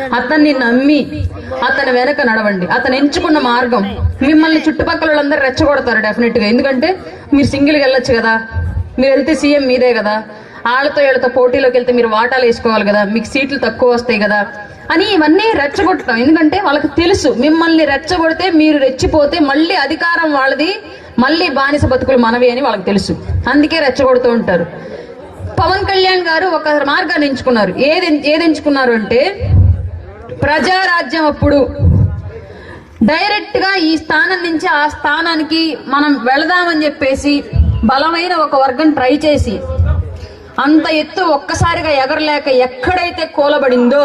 అతన్ని నమ్మి అతని వెనక నడవండి. అతను ఎంచుకున్న మార్గం. మిమ్మల్ని చుట్టుపక్కల వాళ్ళందరూ రెచ్చగొడతారు డెఫినెట్గా. ఎందుకంటే మీరు సింగిల్ వెళ్ళొచ్చు కదా. మీరు వెళ్తే సీఎం మీదే కదా. వాళ్ళతో వీళ్ళతో పోటీలోకి వెళ్తే మీరు వాటాలు వేసుకోవాలి కదా. మీకు సీట్లు తక్కువ వస్తాయి కదా. అని ఇవన్నీ రెచ్చగొట్టడం. ఎందుకంటే వాళ్ళకి తెలుసు మిమ్మల్ని రెచ్చగొడితే మీరు రెచ్చిపోతే మళ్ళీ అధికారం వాళ్ళది మళ్ళీ బానిస బతుకులు మనవి అని వాళ్ళకి తెలుసు. అందుకే రెచ్చగొడుతూ ఉంటారు. పవన్ కళ్యాణ్ గారు ఒక మార్గాన్ని ఎంచుకున్నారు. ఏది ఏది ఎంచుకున్నారు అంటే ప్రజారాజ్యం అప్పుడు. డైరెక్ట్గా ఈ స్థానం నుంచి ఆ స్థానానికి మనం వెళదామని చెప్పేసి బలమైన ఒక వర్గం ట్రై చేసి అంత ఎత్తు ఒక్కసారిగా ఎగరలేక ఎక్కడైతే కూలబడిందో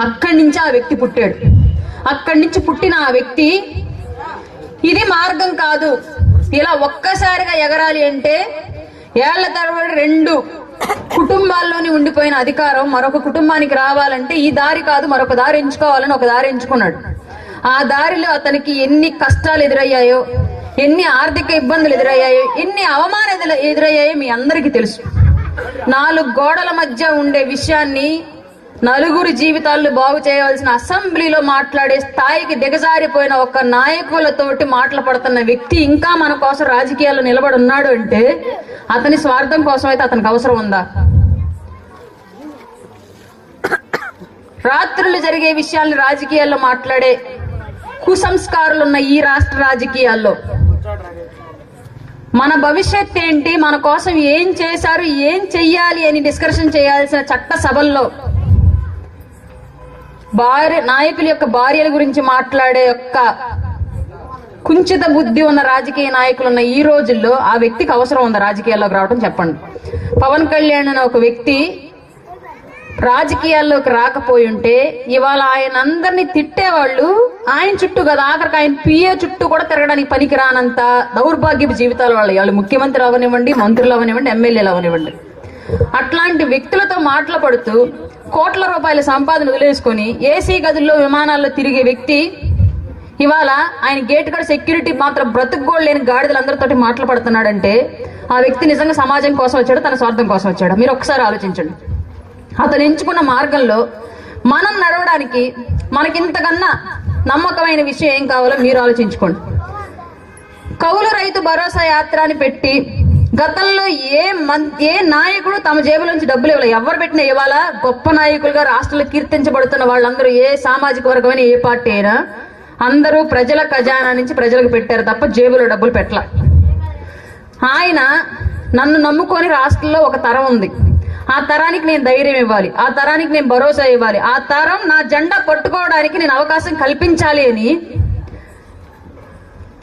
అక్కడి నుంచి ఆ వ్యక్తి పుట్టాడు. అక్కడి నుంచి పుట్టిన ఆ వ్యక్తి ఇది మార్గం కాదు. ఇలా ఒక్కసారిగా ఎగరాలి అంటే ఏళ్ళ తరబడి రెండు కుటుంబాల్లోని ఉండిపోయిన అధికారం మరొక కుటుంబానికి రావాలంటే ఈ దారి కాదు మరొక దారి ఎంచుకోవాలని ఒక దారి ఎంచుకున్నాడు. ఆ దారిలో అతనికి ఎన్ని కష్టాలు ఎదురయ్యాయో ఎన్ని ఆర్థిక ఇబ్బందులు ఎదురయ్యాయో ఎన్ని అవమానాలు ఎదురయ్యాయో మీ అందరికీ తెలుసు. నాలుగు గోడల మధ్య ఉండే విషయాన్ని నలుగురు జీవితాలను బాగు చేయవలసిన అసెంబ్లీలో మాట్లాడే స్థాయికి దిగజారిపోయిన ఒక నాయకులతోటి మాటలు పడుతున్న వ్యక్తి ఇంకా మన కోసం రాజకీయాల్లో నిలబడి ఉన్నాడు అంటే అతని స్వార్థం కోసం అయితే అతనికి అవసరం ఉందా? రాత్రులు జరిగే విషయాలను రాజకీయాల్లో మాట్లాడే కుసంస్కారులు ఉన్న ఈ రాష్ట్ర రాజకీయాల్లో మన భవిష్యత్ ఏంటి? మన కోసం ఏం చేశారు? ఏం చెయ్యాలి అని డిస్కషన్ చేయాల్సిన చట్ట సభల్లో భార్య నాయకుల యొక్క భార్యల గురించి మాట్లాడే యొక్క కుంచిత బుద్ధి ఉన్న రాజకీయ నాయకులు ఉన్న ఈ రోజుల్లో ఆ వ్యక్తికి అవసరం ఉంది రాజకీయాల్లోకి రావడం చెప్పండి. పవన్ కళ్యాణ్ అనే ఒక వ్యక్తి రాజకీయాల్లోకి రాకపోయి ఉంటే ఇవాళ ఆయన అందరినీ తిట్టేవాళ్ళు ఆయన చుట్టూ కదా ఆఖరికి ఆయన పిఏ చుట్టూ కూడా తిరగడానికి పనికిరానంత దౌర్భాగ్యపు జీవితాలు వాళ్ళు. వాళ్ళు ముఖ్యమంత్రి అవనివ్వండి మంత్రులు అవనివ్వండి ఎమ్మెల్యేలు అవనివ్వండి. అట్లాంటి వ్యక్తులతో మాట్లాడుతూ కోట్ల రూపాయల సంపాదన వదిలేసుకొని ఏసీ గదుల్లో విమానాల్లో తిరిగే వ్యక్తి ఇవాళ ఆయన గేట్ కాడ సెక్యూరిటీ మాత్రం బ్రతుకుగోడు లేని గాడిదలందరితోటి మాట్లాడుతున్నాడంటే ఆ వ్యక్తి నిజంగా సమాజం కోసం వచ్చాడు తన స్వార్థం కోసం వచ్చాడు. మీరు ఒకసారి ఆలోచించండి. అతను ఎంచుకున్న మార్గంలో మనం నడవడానికి మనకింతకన్నా నమ్మకమైన విషయం ఏం కావాలో మీరు ఆలోచించుకోండి. కౌలు రైతు భరోసా యాత్ర అని పెట్టి గతంలో ఏ మన్ ఏ నాయకుడు తమ జేబులోంచి డబ్బులు ఇవ్వాలి. ఎవరు పెట్టినా ఇవాళ గొప్ప నాయకులుగా రాష్ట్రంలో కీర్తించబడుతున్న వాళ్ళందరూ ఏ సామాజిక వర్గమైన ఏ పార్టీ అయినా అందరూ ప్రజల ఖజానా నుంచి ప్రజలకు పెట్టారు తప్ప జేబులో డబ్బులు పెట్టల. ఆయన నన్ను నమ్ముకొని రాష్ట్రంలో ఒక తరం ఉంది. ఆ తరానికి నేను ధైర్యం ఇవ్వాలి. ఆ తరానికి నేను భరోసా ఇవ్వాలి. ఆ తరం నా జెండా పట్టుకోవడానికి నేను అవకాశం కల్పించాలి అని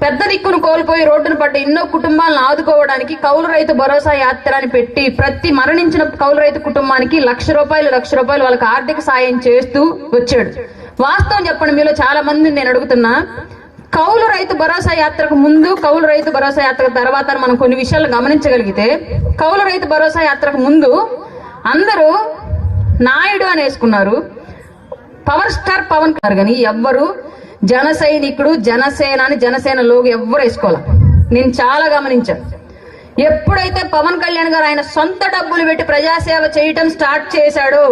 పెద్ద దిక్కును కోల్పోయి రోడ్డును పడ్డ ఎన్నో కుటుంబాలను ఆదుకోవడానికి కౌలు రైతు భరోసా యాత్ర అని పెట్టి ప్రతి మరణించిన కౌలు రైతు కుటుంబానికి లక్ష రూపాయలు లక్ష రూపాయలు వాళ్ళకి ఆర్థిక సాయం చేస్తూ వచ్చాడు. వాస్తవం చెప్పండి మీలో చాలా మందిని నేను అడుగుతున్నా. కౌలు రైతు భరోసా యాత్రకు ముందు కౌలు రైతు భరోసా యాత్ర తర్వాత మనం కొన్ని విషయాలు గమనించగలిగితే కౌలు రైతు భరోసా యాత్రకు ముందు అందరూ నాయుడు అని వేసుకున్నారు. పవర్ స్టార్ పవన్ కుమార్ కానీ ఎవ్వరు జన సైనికుడు జనసేన అని జనసేన లోగు ఎవ్వరు వేసుకోవాలి. నేను చాలా గమనించాను ఎప్పుడైతే పవన్ కళ్యాణ్ గారు ఆయన సొంత డబ్బులు పెట్టి ప్రజాసేవ చేయటం స్టార్ట్ చేశాడో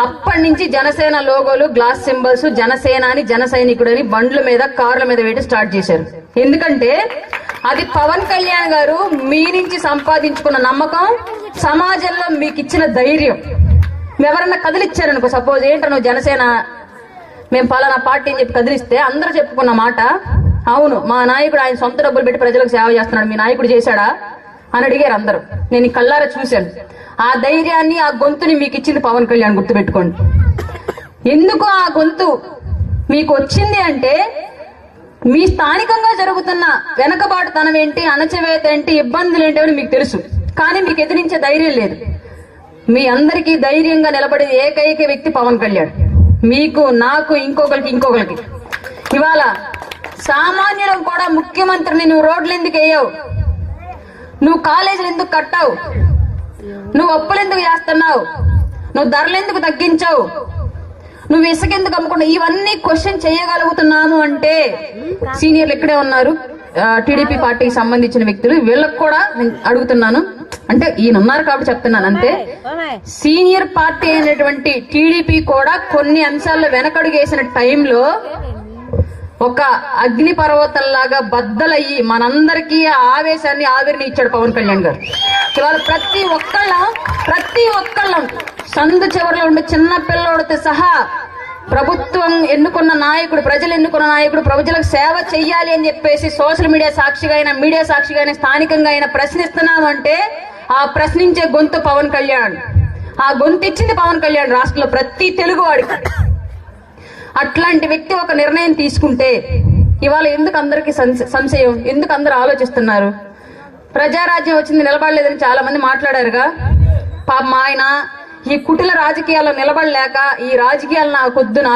అప్పటి నుంచి జనసేన లోగోలు గ్లాస్ సింబల్స్ జనసేన అని జన సైనికుడు అని బండ్ల మీద కార్ల మీద పెట్టి స్టార్ట్ చేశారు. ఎందుకంటే అది పవన్ కళ్యాణ్ గారు మీ నుంచి సంపాదించుకున్న నమ్మకం సమాజంలో మీకు ఇచ్చిన ధైర్యం. ఎవరన్నా కదిలిచ్చారనుకో సపోజ్ ఏంటో నువ్వు జనసేన మేము పలానా పార్టీ అని చెప్పి కదిలిస్తే అందరూ చెప్పుకున్న మాట అవును మా నాయకుడు ఆయన సొంత డబ్బులు పెట్టి ప్రజలకు సేవ చేస్తున్నాడు మీ నాయకుడు చేశాడా? అని అడిగారు అందరూ. నేను కళ్ళారా చూశాను. ఆ ధైర్యాన్ని ఆ గొంతుని మీకు ఇచ్చింది పవన్ కళ్యాణ్ గుర్తుపెట్టుకోండి. ఎందుకు ఆ గొంతు మీకు వచ్చింది అంటే మీ స్థానికంగా జరుగుతున్న వెనకబాటుతనం ఏంటి అణచివేత ఏంటి ఇబ్బందులు ఏంటి అని మీకు తెలుసు. కానీ మీకు ఎదిరించే ధైర్యం లేదు. మీ అందరికీ ధైర్యంగా నిలబడే ఏకైక వ్యక్తి పవన్ కళ్యాణ్. మీకు నాకు ఇంకొకరికి ఇంకొకరికి. ఇవాళ సామాన్యులకు కూడా ముఖ్యమంత్రిని నువ్వు రోడ్లు ఎందుకు వేయవు? నువ్వు కాలేజీలు ఎందుకు కట్టావు? నువ్వు అప్పులు ఎందుకు చేస్తున్నావు? నువ్వు ధరలు ఎందుకు తగ్గించావు? నువ్వు ఇసుక ఎందుకు అమ్ముకున్నావు? ఇవన్నీ క్వశ్చన్ చేయగలుగుతున్నాము అంటే సీనియర్లు ఇక్కడే ఉన్నారు. టీడీపీ పార్టీకి సంబంధించిన వ్యక్తులు. వీళ్ళకి కూడా అడుగుతున్నాను. అంటే ఈయన ఉన్నారు కాబట్టి చెప్తున్నాను. అంతే. సీనియర్ పార్టీ అయినటువంటి టీడీపీ కూడా కొన్ని అంశాల్లో వెనకడుగేసిన టైంలో ఒక అగ్ని పర్వతంలాగా బద్దలయ్యి మనందరికీ ఆవేశాన్ని ఆవిరిని ఇచ్చాడు పవన్ కళ్యాణ్ గారు. ఇవాళ ప్రతి ఒక్కళ్ళం ప్రతి ఒక్కళ్ళం సందు చివరిలో ఉండే చిన్న పిల్లోడితో సహా ప్రభుత్వం ఎన్నుకున్న నాయకుడు ప్రజలు ఎన్నుకున్న నాయకుడు ప్రజలకు సేవ చెయ్యాలి అని చెప్పేసి సోషల్ మీడియా సాక్షిగా అయినా మీడియా సాక్షిగా అయినా స్థానికంగా అయినా ప్రశ్నిస్తున్నామంటే ఆ ప్రశ్నించే గొంతు పవన్ కళ్యాణ్. ఆ గొంతు ఇచ్చింది పవన్ కళ్యాణ్ రాష్ట్రంలో ప్రతి తెలుగువాడికి. అట్లాంటి వ్యక్తి ఒక నిర్ణయం తీసుకుంటే ఇవాళ ఎందుకు అందరికి సంశయం? ఎందుకు అందరు ఆలోచిస్తున్నారు? ప్రజారాజ్యం వచ్చింది నిలబడలేదని చాలా మంది మాట్లాడారుగా. పాపం ఆయన ఈ కుటిల రాజకీయాల్లో నిలబడలేక ఈ రాజకీయాలు నాకొద్దు నా